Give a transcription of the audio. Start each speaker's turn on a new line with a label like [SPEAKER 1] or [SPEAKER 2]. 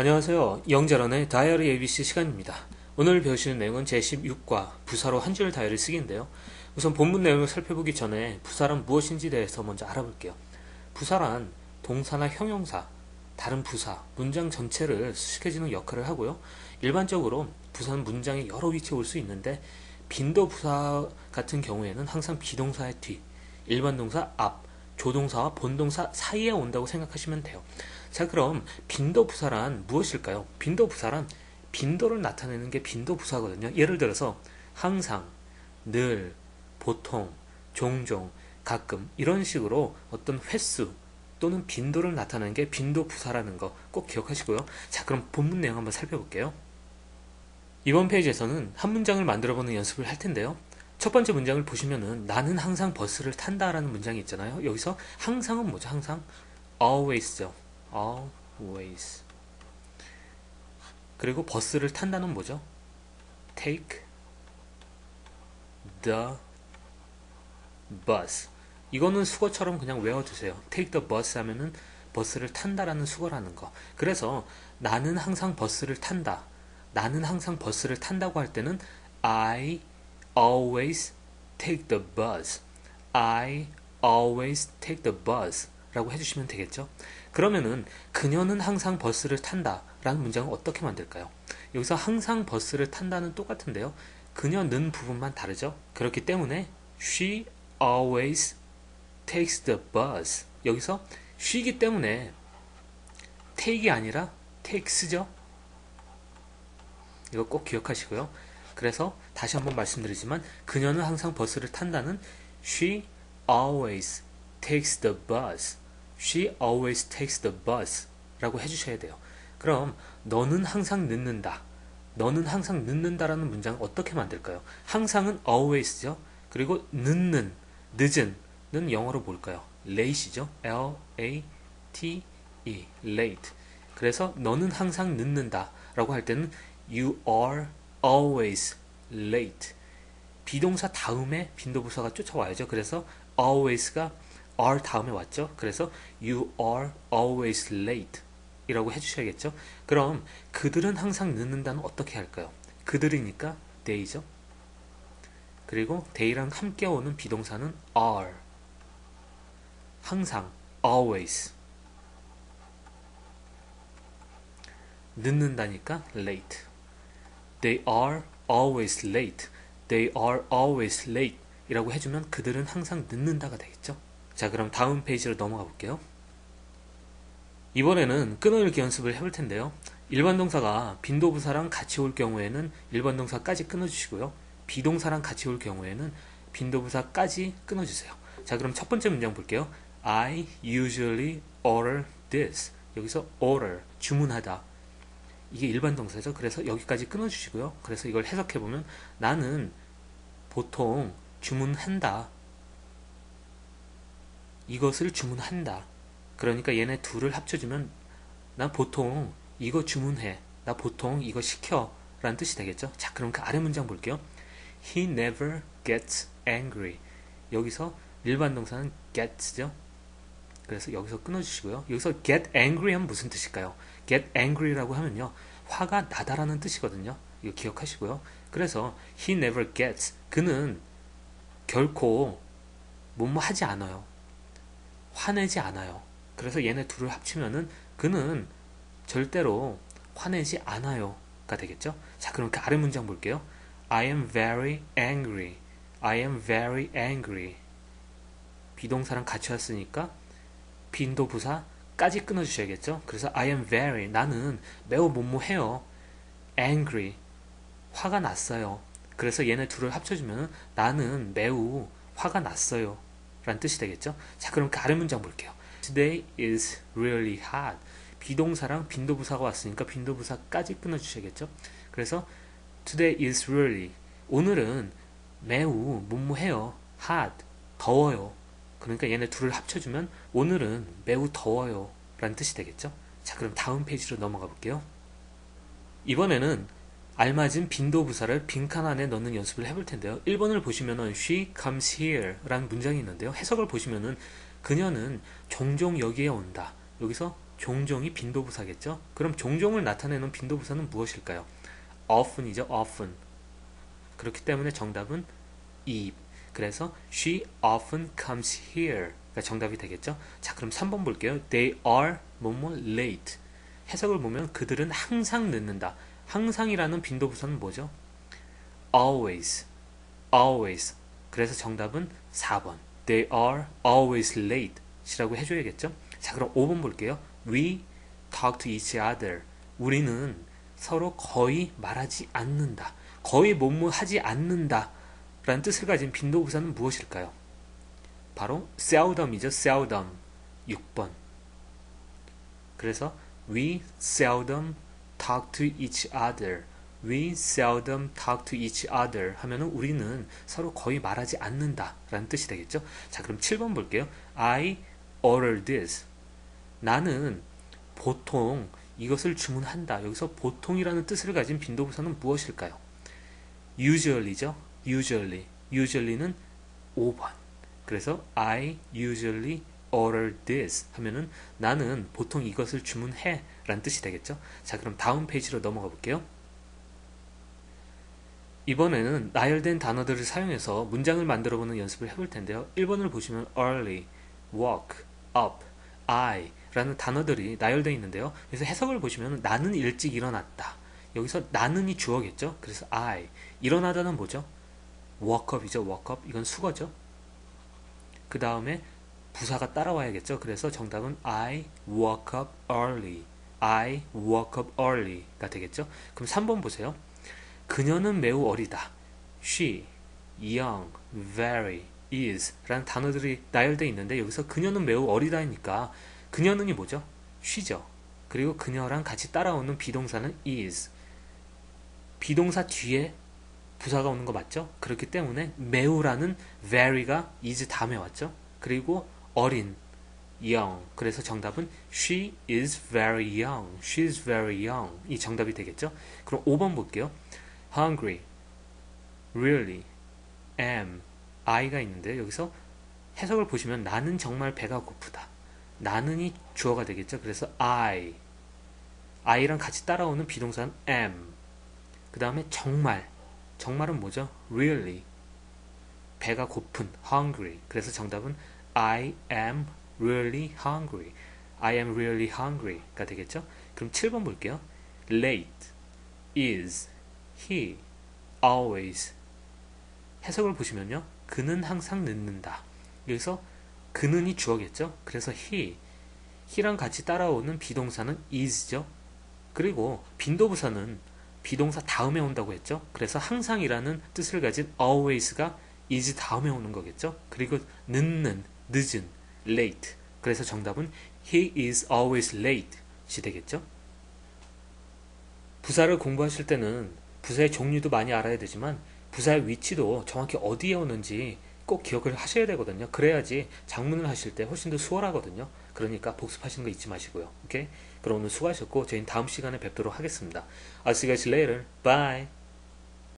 [SPEAKER 1] 안녕하세요. 영재런의 다이어리 ABC 시간입니다. 오늘 배우시는 내용은 제16과 부사로 한 줄 다이어리 쓰기인데요. 우선 본문 내용을 살펴보기 전에 부사란 무엇인지 대해서 먼저 알아볼게요. 부사란 동사나 형용사, 다른 부사, 문장 전체를 수식해주는 역할을 하고요. 일반적으로 부사는 문장의 여러 위치에 올 수 있는데 빈도 부사 같은 경우에는 항상 비동사의 뒤, 일반 동사 앞, 조동사와 본동사 사이에 온다고 생각하시면 돼요. 자, 그럼 빈도 부사란 무엇일까요? 빈도 부사란 빈도를 나타내는 게 빈도 부사거든요. 예를 들어서 항상, 늘, 보통, 종종, 가끔 이런 식으로 어떤 횟수 또는 빈도를 나타내는 게 빈도 부사라는 거 꼭 기억하시고요. 자, 그럼 본문 내용 한번 살펴볼게요. 이번 페이지에서는 한 문장을 만들어 보는 연습을 할 텐데요. 첫 번째 문장을 보시면은 나는 항상 버스를 탄다라는 문장이 있잖아요. 여기서 항상은 뭐죠? 항상 always죠. Always. 그리고 버스를 탄다는 뭐죠? take the bus. 이거는 수거처럼 그냥 외워두세요. take the bus 하면은 버스를 탄다라는 수거라는 거. 그래서 나는 항상 버스를 탄다. 나는 항상 버스를 탄다고 할 때는 I always take the bus. I always take the bus. 라고 해주시면 되겠죠. 그러면은 그녀는 항상 버스를 탄다 라는 문장을 어떻게 만들까요? 여기서 항상 버스를 탄다는 똑같은데요. 그녀는 부분만 다르죠. 그렇기 때문에 she always takes the bus. 여기서 쉬기 때문에 take이 아니라 takes죠. 이거 꼭 기억하시고요. 그래서 다시 한번 말씀드리지만 그녀는 항상 버스를 탄다는 she always takes the bus. She always takes the bus. 라고 해주셔야 돼요. 그럼 너는 항상 늦는다. 너는 항상 늦는다라는 문장을 어떻게 만들까요? 항상은 always죠. 그리고 늦는, 늦은는 영어로 뭘까요? late이죠. L-A-T-E, late. 그래서 너는 항상 늦는다 라고 할 때는 you are always late. 비동사 다음에 빈도부사가 쫓아와야죠. 그래서 always가 are 다음에 왔죠. 그래서 you are always late 이라고 해주셔야겠죠. 그럼 그들은 항상 늦는다는 어떻게 할까요? 그들이니까 they죠. 그리고 they랑 함께 오는 비동사는 are 항상 always 늦는다니까 late they are always late they are always late 이라고 해주면 그들은 항상 늦는다가 되겠죠. 자, 그럼 다음 페이지로 넘어가 볼게요. 이번에는 끊어읽기 연습을 해볼 텐데요. 일반 동사가 빈도부사랑 같이 올 경우에는 일반 동사까지 끊어주시고요. 비동사랑 같이 올 경우에는 빈도부사까지 끊어주세요. 자, 그럼 첫 번째 문장 볼게요. I usually order this. 여기서 order, 주문하다. 이게 일반 동사죠. 그래서 여기까지 끊어주시고요. 그래서 이걸 해석해보면 나는 보통 주문한다. 이것을 주문한다. 그러니까 얘네 둘을 합쳐주면 나 보통 이거 주문해. 나 보통 이거 시켜. 라는 뜻이 되겠죠. 자, 그럼 그 아래 문장 볼게요. He never gets angry. 여기서 일반 동사는 gets죠. 그래서 여기서 끊어주시고요. 여기서 get angry 하면 무슨 뜻일까요? get angry라고 하면요. 화가 나다라는 뜻이거든요. 이거 기억하시고요. 그래서 he never gets. 그는 결코 뭐뭐 하지 않아요. 화내지 않아요. 그래서 얘네 둘을 합치면은 그는 절대로 화내지 않아요가 되겠죠. 자, 그럼 그 아래 문장 볼게요. I am very angry. I am very angry. 비동사랑 같이 왔으니까 빈도 부사까지 끊어주셔야겠죠. 그래서 I am very 나는 매우 뭐뭐해요. angry 화가 났어요. 그래서 얘네 둘을 합쳐주면 나는 매우 화가 났어요. 라는 뜻이 되겠죠. 자, 그럼 그 아래 문장 볼게요. Today is really hot. 비동사랑 빈도부사가 왔으니까 빈도부사까지 끊어주셔야겠죠. 그래서 Today is really. 오늘은 매우 뭐뭐해요. hot. 더워요. 그러니까 얘네 둘을 합쳐주면 오늘은 매우 더워요. 라는 뜻이 되겠죠. 자, 그럼 다음 페이지로 넘어가 볼게요. 이번에는 알맞은 빈도 부사를 빈칸 안에 넣는 연습을 해볼 텐데요. 1번을 보시면은 she comes here 라는 문장이 있는데요. 해석을 보시면은 그녀는 종종 여기에 온다. 여기서 종종이 빈도 부사겠죠? 그럼 종종을 나타내는 빈도 부사는 무엇일까요? often이죠, often. 그렇기 때문에 정답은 2. 그래서 she often comes here. 가 정답이 되겠죠? 자, 그럼 3번 볼게요. They are 뭐뭐 late. 해석을 보면 그들은 항상 늦는다. 항상이라는 빈도부사는 뭐죠? always. always. 그래서 정답은 4번. They are always late. 이라고 해줘야겠죠? 자, 그럼 5번 볼게요. We talk to each other. 우리는 서로 거의 말하지 않는다. 거의 뭐뭐하지 않는다. 라는 뜻을 가진 빈도부사는 무엇일까요? 바로 seldom이죠. seldom. 6번. 그래서 we seldom talk to each other. We seldom talk to each other 하면은 우리는 서로 거의 말하지 않는다 라는 뜻이 되겠죠. 자, 그럼 7번 볼게요. I order this. 나는 보통 이것을 주문한다. 여기서 보통이라는 뜻을 가진 빈도부사는 무엇일까요? usually죠. usually. usually는 5번. 그래서 I usually order this 하면은 나는 보통 이것을 주문해 라는 뜻이 되겠죠. 자, 그럼 다음 페이지로 넘어가 볼게요. 이번에는 나열된 단어들을 사용해서 문장을 만들어 보는 연습을 해볼 텐데요. 1번을 보시면 early, walk, up, I 라는 단어들이 나열되어 있는데요. 그래서 해석을 보시면 나는 일찍 일어났다. 여기서 나는이 주어겠죠. 그래서 I 일어나다는 뭐죠? walk up이죠. walk up 이건 수거죠. 그 다음에 부사가 따라와야겠죠. 그래서 정답은 I woke up early. I woke up early가 되겠죠. 그럼 3번 보세요. 그녀는 매우 어리다. She, young, very, is 라는 단어들이 나열되어 있는데 여기서 그녀는 매우 어리다니까 그녀는이 뭐죠? she죠. 그리고 그녀랑 같이 따라오는 비동사는 is. 비동사 뒤에 부사가 오는 거 맞죠? 그렇기 때문에 매우라는 very가 is 다음에 왔죠? 그리고 어린 young. 그래서 정답은 she is very young. she is very young. 이 정답이 되겠죠? 그럼 5번 볼게요. hungry, really, am, I가 있는데 여기서 해석을 보시면 나는 정말 배가 고프다. 나는이 주어가 되겠죠. 그래서 I, I랑 같이 따라오는 비동사는 am. 그 다음에 정말, 정말은 뭐죠? Really, 배가 고픈, hungry. 그래서 정답은 I am really hungry. I am really hungry가 되겠죠. 그럼 7번 볼게요. late, is, he, always. 해석을 보시면요. 그는 항상 늦는다. 여기서 그는이 주어겠죠. 그래서 he, he랑 같이 따라오는 비동사는 is죠. 그리고 빈도부사는 비동사 다음에 온다고 했죠. 그래서 항상이라는 뜻을 가진 always가 is 다음에 오는 거겠죠. 그리고 늦는, 늦은, late. 그래서 정답은 he is always late이 되겠죠. 부사를 공부하실 때는 부사의 종류도 많이 알아야 되지만 부사의 위치도 정확히 어디에 오는지 꼭 기억을 하셔야 되거든요. 그래야지 작문을 하실 때 훨씬 더 수월하거든요. 그러니까 복습하시는 거 잊지 마시고요. 오케이? 그럼 오늘 수고하셨고 저희는 다음 시간에 뵙도록 하겠습니다. I'll see you guys later. Bye.